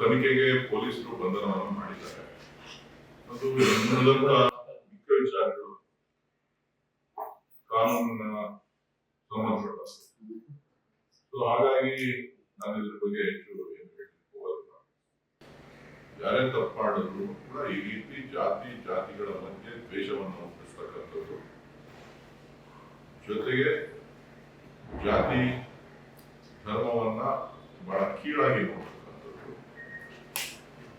ತನಿಖೆಗೆ ಪೊಲೀಸರು ಬಂಧನವನ್ನು ಮಾಡಿದ್ದಾರೆ. ಅದು ಮುಖ್ಯ ವಿಚಾರಗಳು. ಕಾನೂನಿನ ಸಂಬಂಧಪಟ್ಟ ಸೊ ಹಾಗಾಗಿ ನಾನು ಇದ್ರ ಬಗ್ಗೆ ಹೆಚ್ಚು ಏನು ಹೇಳಲಿಕ್ಕೆ ಯಾರೇ ತಪ್ಪು ಮಾಡಿದ್ರು ಕೂಡ ಈ ರೀತಿ ಜಾತಿ, ಜಾತಿಗಳ ಮಧ್ಯೆ ದ್ವೇಷವನ್ನು ಹುಟ್ಟಿಸ್ತಕ್ಕಂಥದ್ದು ಜೊತೆಗೆ ಜಾತಿ ಧರ್ಮವನ್ನ ಬಹಳ ಕೀಳಾಗಿ ಮತ್ತು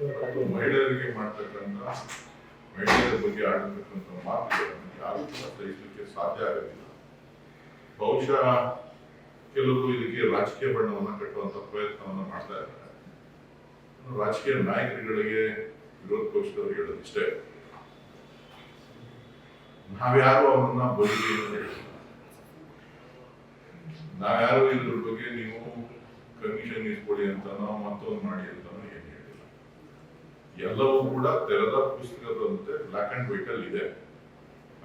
ಮಹಿಳೆಯರಿಗೆ ಮಾಡ್ತಕ್ಕಂಥ, ಮಹಿಳೆಯರ ಬಗ್ಗೆ ಆಡಿರ್ತಕ್ಕಂಥ ಮಾತುಗಳನ್ನು ಯಾರು ಕೂಡ ಸಹಿಸಲಿಕ್ಕೆ ಸಾಧ್ಯ ಆಗಲಿಲ್ಲ. ಬಹುಶಃ ಕೆಲವರು ಇದಕ್ಕೆ ರಾಜಕೀಯ ಬಣ್ಣವನ್ನು ಕಟ್ಟುವಂತ ಪ್ರಯತ್ನವನ್ನು ಮಾಡ್ತಾ ಇದ್ದಾರೆ. ರಾಜಕೀಯ ನಾಯಕರುಗಳಿಗೆ ವಿರೋಧ ಪಕ್ಷದವರು ಹೇಳೋದು ಇಷ್ಟೇ. ನಾವ್ಯಾರು ಅವರನ್ನ ಬದುಕಿ ಅಂತ ನಾವ್ಯಾರು ಇದ್ರ ಬಗ್ಗೆ ನೀವು ಕಮಿಷನ್ ಇಸ್ಕೊಡಿ ಅಂತ ಮತ್ತೊಂದು ಮಾಡಿ ಅಂತಾನೋ ಹೇಳಿಲ್ಲ ಎಲ್ಲವೂ ಕೂಡ ತೆರೆದ ಪುಸ್ತಕದಂತೆ ಬ್ಲಾಕ್ ಅಂಡ್ ವೈಟ್ ಅಲ್ಲಿ ಇದೆ.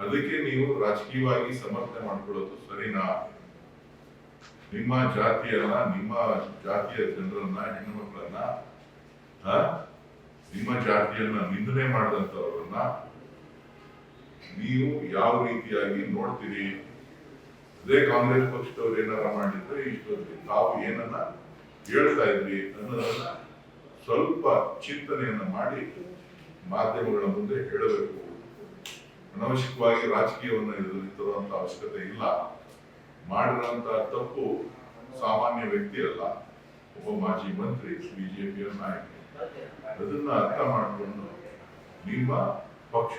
ಅದಕ್ಕೆ ನೀವು ರಾಜಕೀಯವಾಗಿ ಸಮರ್ಥನೆ ಮಾಡ್ಕೊಳ್ಳೋದು ಸರಿನಾ? ನಿಮ್ಮ ಜಾತಿಯನ್ನ, ನಿಮ್ಮ ಜಾತಿಯ ಜನರನ್ನ, ಹೆಣ್ಣು ಮಕ್ಕಳನ್ನ ನಿಮ್ಮ ಜಾತಿಯನ್ನ ನಿಂದನೆ ಮಾಡಿದಂತವರನ್ನ ನೀವು ಯಾವ ರೀತಿಯಾಗಿ ನೋಡ್ತೀರಿ? ಅದೇ ಕಾಂಗ್ರೆಸ್ ಪಕ್ಷದವ್ರು ಏನಾರ ಮಾಡಿದ್ರೆ ಇಷ್ಟೊಂದು ತಾವು ಏನನ್ನ ಹೇಳ್ತಾ ಇದ್ರಿ ಅನ್ನೋದನ್ನ ಸ್ವಲ್ಪ ಚಿಂತನೆಯನ್ನು ಮಾಡಿ ಮಾಧ್ಯಮಗಳ ಮುಂದೆ ಹೇಳಬೇಕು. ಅನವಶ್ಯಕವಾಗಿ ರಾಜಕೀಯವನ್ನು ಇದರಲ್ಲಿ ತರುವಂತ ಅವಶ್ಯಕತೆ ಇಲ್ಲ. ಮಾಡಿರುವಂತಹ ತಪ್ಪು ಸಾಮಾನ್ಯ ವ್ಯಕ್ತಿ ಅಲ್ಲ. ಒಬ್ಬ ಮಾಜಿ ಮಂತ್ರಿ, ಬಿಜೆಪಿಯ ನಾಯಕ. ಅದನ್ನ ಅರ್ಥ ಮಾಡಿಕೊಂಡು ನಿಮ್ಮ ಪಕ್ಷ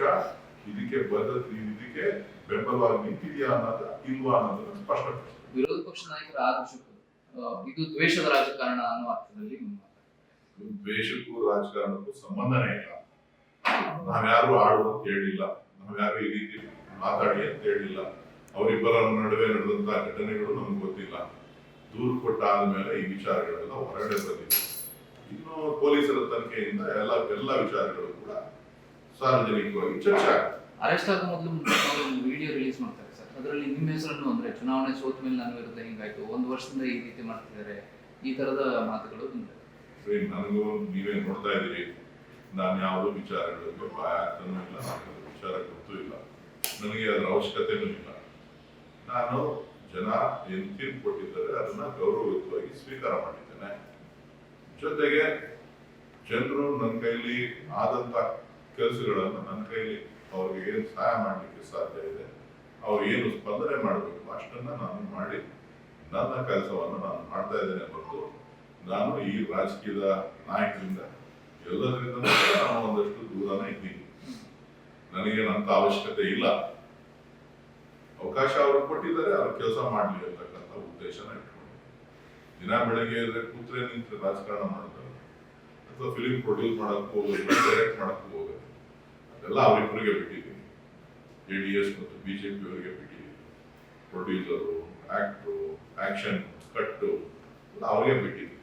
ಇದಕ್ಕೆ ಬದ್ಧ ಇದಕ್ಕೆ ಬೆಂಬಲವಾಗಿ ನಿಂತಿದೆಯಾ ಅನ್ನೋದ ಇಲ್ವಾ ಅನ್ನೋದನ್ನ ಸ್ಪಷ್ಟಪಡಿಸ ವಿರೋಧ ಪಕ್ಷ ನಾಯಕರ ಆದೇಶಕ್ಕೂ ಇದು ದ್ವೇಷದ ರಾಜಕಾರಣ ಅನ್ನೋ ಅರ್ಥದಲ್ಲಿ ದ್ವೇಷಕ್ಕೂ ರಾಜಕಾರಣಕ್ಕೂ ಸಂಬಂಧನೇ ಇಲ್ಲ. ನಾವ್ಯಾರು ಆಡು ಅಂತ ಹೇಳಿಲ್ಲ. ನಾವ್ಯಾರು ಈ ರೀತಿ ಮಾತಾಡಿ ಅಂತ ಹೇಳಿಲ್ಲ. ಅವರಿಬ್ಬರ ನಡುವೆ ನಡೆದಂತ ಘಟನೆಗಳು ನಮ್ಗೆ ಗೊತ್ತಿಲ್ಲ. ದೂರು ಕೊಟ್ಟ ಆದ್ಮೇಲೆ ಈ ವಿಚಾರಗಳೆಲ್ಲ ಹೊರಗಡೆ ಬಂದಿದೆ. ಇನ್ನು ಪೊಲೀಸರ ತನಿಖೆಯಿಂದ ಎಲ್ಲ ಎಲ್ಲ ವಿಚಾರಗಳು ಕೂಡ ಸಾರ್ವಜನಿಕವಾಗಿ ಚರ್ಚೆ ಅರೆಸ್ಟ್ ಆಗೋ ಮೊದಲು ವಿಡಿಯೋ ರಿಲೀಸ್ ಮಾಡ್ತಾರೆ ಸರ್. ಅದರಲ್ಲಿ ನಿಮ್ಮ ಹೆಸರನ್ನು ಅಂದ್ರೆ ಚುನಾವಣೆ ಸೋತ ಮೇಲೆ ನನ್ನ ವಿರುದ್ಧ ಹಿಂಗಾಯ್ತು? ಒಂದು ವರ್ಷದಿಂದ ಈ ರೀತಿ ಮಾಡ್ತಿದ್ದಾರೆ. ಈ ತರದ ಮಾತುಗಳು ಬಂದಿದೆ ಸರಿ ನನಗೂ ನೀವೇ ನೋಡ್ತಾ ಇದ್ದೀರಿ. ನಾನು ಯಾವುದೋ ವಿಚಾರಗಳಿಗೆ ಭಯ ಆಗ್ತಾನೂ ಇಲ್ಲ, ನನಗೆ ವಿಚಾರ ಗೊತ್ತೂ ಇಲ್ಲ. ನನಗೆ ಅದರ ಅವಶ್ಯಕತೆನೂ ಇಲ್ಲ. ನಾನು ಜನ ಏನು ತೀರ್ಪು ಕೊಟ್ಟಿದ್ದಾರೆ, ಅದನ್ನ ಗೌರವಯುತವಾಗಿ ಸ್ವೀಕಾರ ಮಾಡಿದ್ದೇನೆ. ಜೊತೆಗೆ ಜನರು ನನ್ನ ಕೈಲಿ ಆದಂತ ಕೆಲಸಗಳನ್ನು ನನ್ನ ಕೈಲಿ ಅವ್ರಿಗೆ ಏನು ಸಹಾಯ ಮಾಡಲಿಕ್ಕೆ ಸಾಧ್ಯ ಇದೆ, ಅವ್ರು ಏನು ಸ್ಪಂದನೆ ಮಾಡಬೇಕು, ಅಷ್ಟನ್ನ ನಾನು ಮಾಡಿ ನನ್ನ ಕೆಲಸವನ್ನು ನಾನು ಮಾಡ್ತಾ ಇದ್ದೇನೆ ಹೊರತು ನಾನು ಈ ರಾಜಕೀಯದ ನಾಯಕರಿಂದ ಎಲ್ಲದರಿಂದ ನಾನು ಒಂದಷ್ಟು ದೂರನೇ ಇದ್ದೀನಿ. ನನಗೇನಂತ ಅವಶ್ಯಕತೆ ಇಲ್ಲ. ಅವಕಾಶ ಅವರು ಕೊಟ್ಟಿದ್ದಾರೆ, ಅವ್ರ ಕೆಲಸ ಮಾಡಲಿ ಅಂತಕ್ಕಂಥ ಉದ್ದೇಶನ ಇಟ್ಕೊಂಡು ದಿನ ಬೆಳಗ್ಗೆ ಕೂತ್ರೆ ನಿಂತು ರಾಜಕಾರಣ ಮಾಡ್ತಾರೆ ಅಥವಾ ಫಿಲಿಂ ಪ್ರೊಡ್ಯೂಸ್ ಮಾಡಕ್ ಹೋಗೋದು ಡೈರೆಕ್ಟ್ ಮಾಡಕ್ ಹೋಗೋದು. ಅದೆಲ್ಲ ಅವರಿಬ್ಬರಿಗೆ ಬಿಟ್ಟಿದ್ದೀನಿ. ಜೆ ಡಿ ಎಸ್ ಮತ್ತು ಬಿಜೆಪಿ ಅವರಿಗೆ ಬಿಟ್ಟಿದ್ದೀನಿ. ಪ್ರೊಡ್ಯೂಸರು ಆಕ್ಟ್ರು ಆಕ್ಷನ್ ಕಟ್ಟು ಎಲ್ಲ ಅವ್ರಿಗೆ ಬಿಟ್ಟಿದ್ದೀನಿ.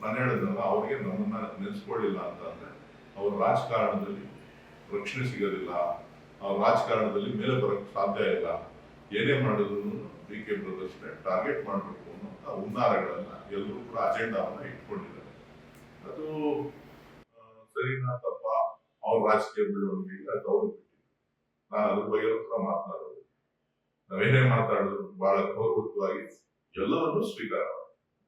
ನಾನು ಹೇಳಿದ್ನಲ್ಲ, ಅವ್ರಿಗೆ ನಮ್ಮನ್ನ ನೆನೆಸ್ಕೊಳ್ಳಿಲ್ಲ ಅಂತಂದ್ರೆ ಅವ್ರ ರಾಜಕಾರಣದಲ್ಲಿ ರಕ್ಷಣೆ ಸಿಗೋದಿಲ್ಲ, ಅವ್ರ ರಾಜಕಾರಣದಲ್ಲಿ ಮೇಲೆ ಬರಕ್ ಸಾಧ್ಯ ಇಲ್ಲ, ಏನೇ ಮಾಡಿದ್ರು ಡಿ ಕೆ ಬ್ರದರ್ಸ್ನೆ ಟಾರ್ಗೆಟ್ ಮಾಡಬೇಕು ಅನ್ನೋಂಥ ಹುನ್ನಾರಗಳನ್ನ ಎಲ್ಲರೂ ಕೂಡ ಅಜೆಂಡಾವನ್ನ ಇಟ್ಕೊಂಡಿದ್ದಾರೆ. ಅದು ಸರಿನಾ ತಪ್ಪ? ಅವ್ರ ರಾಜಕೀಯ ಬೆಳವಣಿಗೆಗೆ ಅದು ಬಿಟ್ಟಿದ್ದು ನಾನು ಅದ್ರ ಬಗ್ಗೆ ಕೂಡ ಮಾತನಾಡೋದು. ನಾವೇನೇ ಮಾತಾಡಿದ್ರು, ಬಹಳ ಗೌರವವಾಗಿ ಎಲ್ಲವನ್ನೂ ಸ್ವೀಕಾರ.